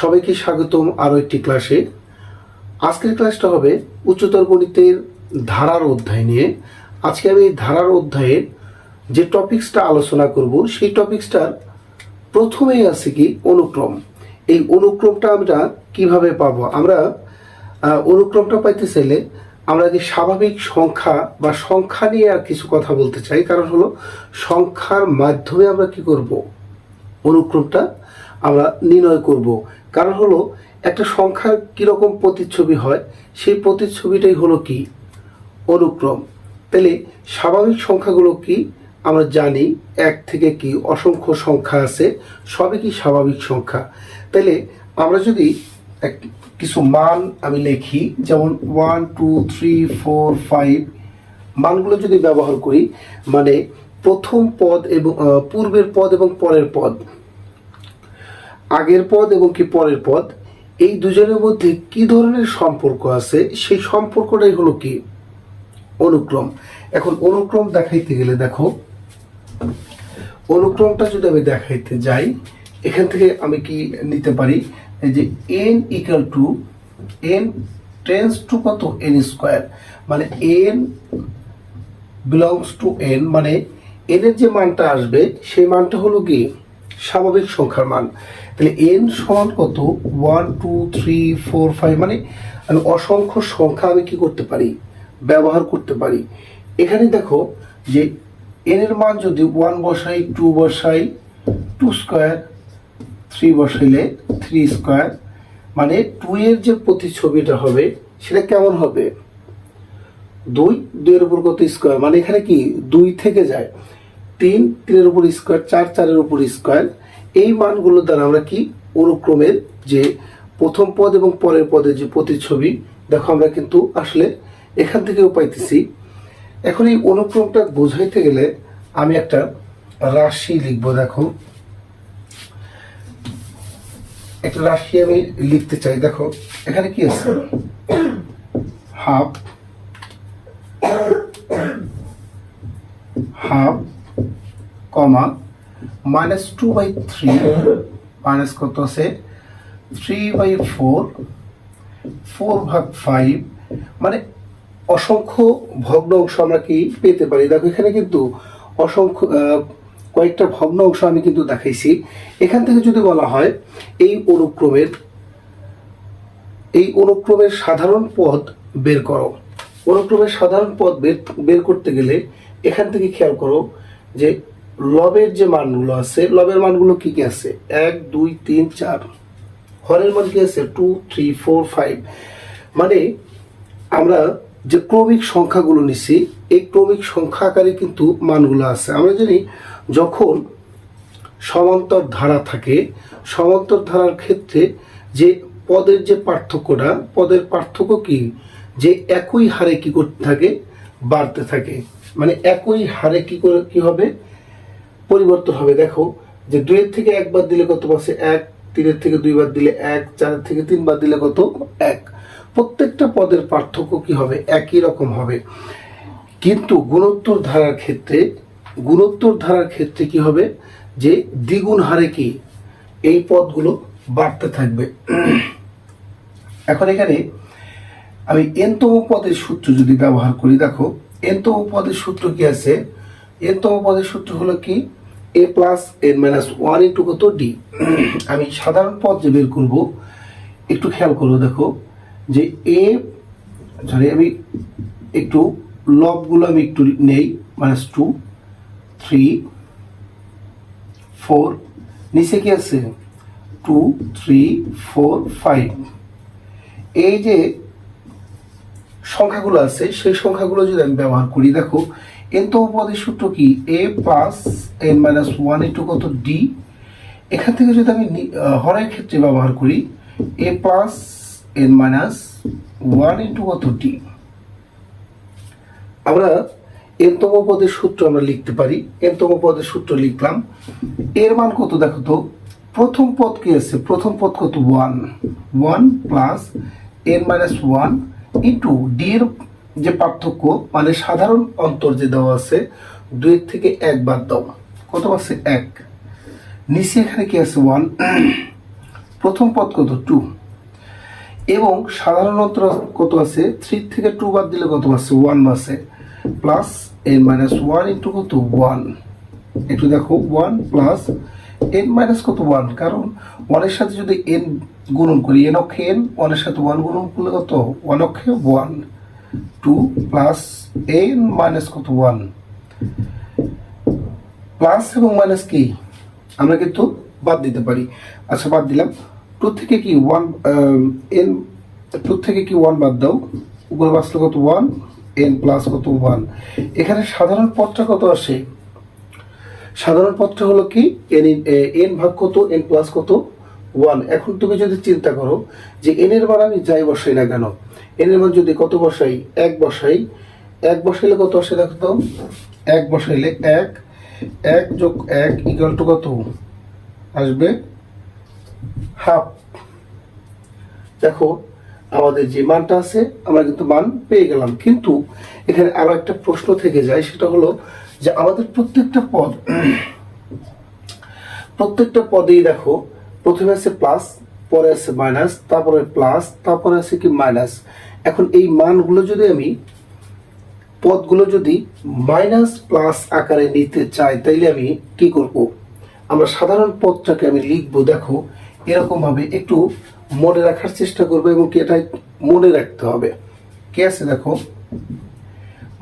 সবাইকে স্বাগতম আরও একটি ক্লাসে। আজকের ক্লাসটা হবে উচ্চতর গণিতের ধারার অধ্যায় নিয়ে। আজকে আমি ধারার অধ্যায়ের যে টপিক্সটা আলোচনা করব, সেই টপিক্সটার প্রথমেই আছে কি অনুক্রম। এই অনুক্রমটা আমরা কীভাবে পাবো? আমরা অনুক্রমটা পাইতে চাইলে আমরা যে স্বাভাবিক সংখ্যা বা সংখ্যা নিয়ে আর কিছু কথা বলতে চাই। কারণ হলো, সংখ্যার মাধ্যমে আমরা কি করব? অনুক্রমটা আমরা নির্ণয় করব। কারণ হলো, একটা সংখ্যার কীরকম প্রতিচ্ছবি হয়, সেই প্রতিচ্ছবিটাই হলো কি? অনুক্রম। তাহলে স্বাভাবিক সংখ্যাগুলো কি? আমরা জানি এক থেকে কি অসংখ্য সংখ্যা আছে, সবই কি স্বাভাবিক সংখ্যা। তাহলে আমরা যদি এক কিছু মান আমি লিখি, যেমন one two three four five মানগুলো যদি ব্যবহার করি মানে প্রথম পদ এবং পূর্বের পদ এবং পরের পদ আগের পদ এবং কি পরের পদ, এই দুজনের মধ্যে কি ধরনের সম্পর্ক আছে? সেই সম্পর্কটাই হলো কি? অনুক্রম। এখন অনুক্রম দেখাইতে গেলে দেখো, অনুক্রমটা যদি আমি দেখাইতে যাই, এখান থেকে আমি কি নিতে পারি? যে n equal to n tends to কত? এন স্কোয়ার মানে এন বিলংস টু এন মানে এন এর যে মানটা আসবে, সেই মানটা হলো কি? স্বাভাবিক সংখ্যার মান। তাহলে এন সমান কত? One two three four five মানে আমি অসংখ্য সংখ্যা আমি কি করতে পারি? ব্যবহার করতে পারি। এখানে দেখো যে এন এর মান যদি ওয়ান বসাই টু বসাই টু স্কোয়ার থ্রি বসাইলে থ্রি স্কোয়ার মানে টু এর যে প্রতিছবিটা হবে, সেটা কেমন হবে? দুই, দুইয়ের উপর কত স্কোয়ার মানে এখানে কি? দুই থেকে যায়। তিন তিনের উপর স্কোয়ার চার চারের উপর স্কোয়ার এই মানগুলোর দ্বারা আমরা কি অনুক্রমের যে প্রথম পদ এবং পরের পদের যে প্রতিচ্ছবি, দেখো আমরা কিন্তু আসলে এখান থেকেও পাইতেছি। এখন এই অনুক্রমটা বোঝাইতে গেলে আমি একটা রাশি লিখব, দেখো। একটা রাশি আমি লিখতে চাই, দেখো। এখানে কি আছে? Half half comma minus two by three minus কত আছে? থ্রি বাই ফোর ফোর ভাগ ফাইভ মানে অসংখ্য ভগ্ন অংশ আমরা কি পেতে পারি? দেখো, এখানে কিন্তু অসংখ্য কয়েকটা ভগ্ন অংশ আমি কিন্তু দেখাইছি। এখান থেকে যদি বলা হয়, এই অনুক্রমের এই অনুক্রমের সাধারণ পদ বের করো। অনুক্রমের সাধারণ পদ বের বের করতে গেলে এখান থেকে খেয়াল করো যে লবের যে মানগুলো আছে, লবের মানগুলো কি কি আছে? এক, দুই, তিন, চার। হরের মান কি আছে? টু থ্রি ফোর ফাইভ মানে আমরা যে ক্রমিক সংখ্যাগুলো নিছি, এই ক্রমিক সংখ্যা আকারে কিন্তু মানগুলো আছে। আমরা জানি যখন সমান্তর ধারা থাকে, সমান্তর ধারার ক্ষেত্রে যে পদের যে পার্থক্যটা, পদের পার্থক্য কি? যে একই হারে কি করতে থাকে? বাড়তে থাকে। মানে একই হারে কি করে, কি হবে? পরিবর্তন হবে। দেখো যে দুইয়ের থেকে একবার দিলে কত পাচ্ছে? এক। তিনের থেকে দুইবার দিলে এক। চারের থেকে তিনবার দিলে কত? এক। প্রত্যেকটা পদের পার্থক্য কি হবে? একই রকম হবে। কিন্তু গুণোত্তর ধারার ক্ষেত্রে, গুণোত্তর ধারার ক্ষেত্রে কি হবে? যে দ্বিগুণ হারে কি এই পদগুলো বাড়তে থাকবে। এখন এখানে আমি এনতম পদের সূত্র যদি ব্যবহার করি, দেখো, এনতম পদের সূত্র কি আছে? এনতম পদের সূত্র হলো কি? A plus n minus one into কত ডি আমি সাধারণ পদ যে বের করব, একটু খেয়াল করব দেখো, যে এ সরি আমি একটু লবগুলো আমি একটু নেই মাইনাস টু থ্রি ফোর নিচে কি আছে? টু থ্রি ফোর ফাইভ এই যে সংখ্যাগুলো আছে, সেই সংখ্যাগুলো যদি আমি ব্যবহার করি, দেখো এন তো পদের সূত্র কি? A plus n minus one into কত? ডি এখান থেকে যদি আমি হরের ক্ষেত্রে ব্যবহার করি a plus n minus one কত? ডি আমরা এনতম পদের সূত্র আমরা লিখতে পারি। এনতম পদের সূত্র লিখলাম। এর মান কত দেখো তো? প্রথম পদ কি আছে? প্রথম পদ কত? One one plus n minus one into d এর যে পার্থক্য মানে সাধারণ অন্তর যে দেওয়া আছে, দুই থেকে এক বাদ দেওয়া কত আছে? এক। নিচে এখানে কি আছে? ওয়ান প্রথম পদ কত? টু এবং সাধারণ অন্তর কত আছে? থ্রি থেকে টু বাদ দিলে কত আছে? ওয়ান আছে। Plus n minus one into কত? ওয়ান একটু দেখো। ওয়ান প্লাস এন মাইনাস কত? ওয়ান কারণ ওয়ানের সাথে যদি এন গুণন করি এন অক্ষে এন ওয়ানের সাথে ওয়ান গুণন করলে কত? ওয়ান অক্ষে one two plus n minus কত ওয়ান প্লাস এবং মাইনাস কি? আমরা কিন্তু বাদ দিতে পারি। আচ্ছা বাদ দিলাম। টু থেকে কি ওয়ান এন টু থেকে কি ওয়ান বাদ দাও। উপরে বাঁচলো কত? ওয়ান এন প্লাস কত? ওয়ান এখানে সাধারণ পদটা কত আসে? সাধারণ পদটা হলো কি? এন এন ভাগ কত? এন প্লাস কত? ওয়ান এখন তুমি যদি চিন্তা করো যে এন এর মান আমি যাই বসাই না কেন? এর মান যদি কত বসাই? এক বসাই। এক বসাইলে কত আসে দেখো তো? এক বসাইলে এক। এক যোগ এক ইকুয়াল টু কত? আসবে হাফ দেখো, আমাদের যে মানটা আছে, আমরা কিন্তু মান পেয়ে গেলাম। কিন্তু এখানে আরও একটা প্রশ্ন থেকে যায়, সেটা হলো যে আমাদের প্রত্যেকটা পদ, প্রত্যেকটা পদেই দেখো, প্রথমে আছে প্লাস পরে আছে মাইনাস তারপরে প্লাস তারপরে আছে কি মাইনাস এখন এই মানগুলো যদি আমি, পদগুলো যদি মাইনাস প্লাস আকারে নিতে চাই, তাইলে আমি কি করব? আমরা সাধারণ পদটাকে আমি লিখব, দেখো এরকম ভাবে একটু মনে রাখার চেষ্টা করব এবং কি এটা মনে রাখতে হবে। কে আছে দেখো?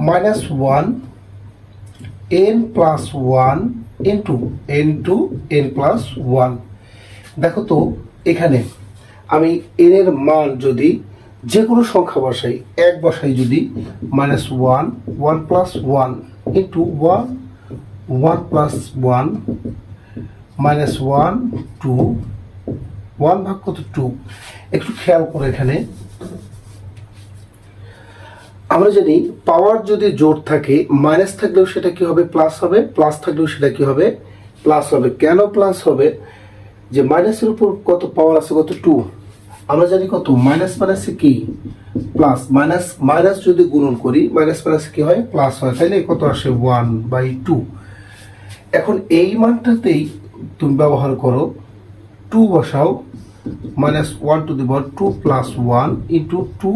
Minus one n plus one into n two n plus one দেখো তো এখানে। আমি এন এর মান যদি যে কোনো সংখ্যা বসাই, এক বসাই যদি minus one one plus one into one one plus one minus one two one ভাগ কত টু একটু খেয়াল করে এখানে। আমরা জানি পাওয়ার যদি জোর থাকে মাইনাস থাকলেও সেটা কি হবে? প্লাস হবে প্লাস থাকলেও সেটা কি হবে? প্লাস হবে। কেন প্লাস হবে? যে মাইনাসের উপর কত পাওয়ার আছে, কত টু আমরা জানি কত? মাইনাস মাইনাসে কি? প্লাস মাইনাস মাইনাস যদি গুণন করি মাইনাস মাইনাস কি হয়? প্লাস হয়, তাইলে কত আসে? ওয়ান বাই টু এখন এই মানটাতেই তুমি ব্যবহার করো টু বসাও minus one to the power two plus one into two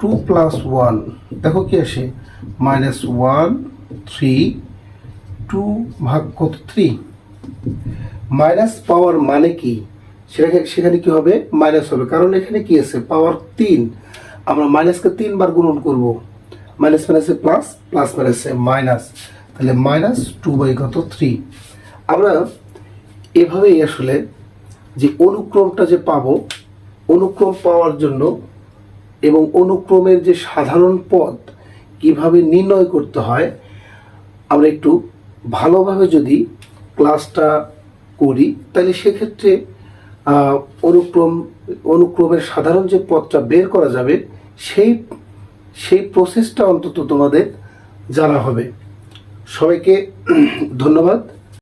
two plus one দেখো কি আসে? মাইনাস ওয়ান থ্রি টু ভাগ কত? থ্রি মাইনাস পাওয়ার মানে কি? সেটাকে, সেখানে কি হবে? মাইনাস হবে। কারণ এখানে কি আছে? পাওয়ার তিন। আমরা মাইনাসকে তিনবার গুণন করব। মাইনাস মাইনাসে প্লাস প্লাস মাইনাসে মাইনাস। তাহলে মাইনাস টু বাই কত? থ্রি। আমরা এভাবেই আসলে যে অনুক্রমটা যে পাব, অনুক্রম পাওয়ার জন্য এবং অনুক্রমের যে সাধারণ পদ কীভাবে নির্ণয় করতে হয়, আমরা একটু ভালোভাবে যদি ক্লাসটা করি, তাহলে সেক্ষেত্রে অনুক্রম, অনুক্রমের সাধারণ যে পথটা বের করা যাবে, সেই সেই প্রসেসটা অন্তত তোমাদের জানা হবে। সবাইকে ধন্যবাদ।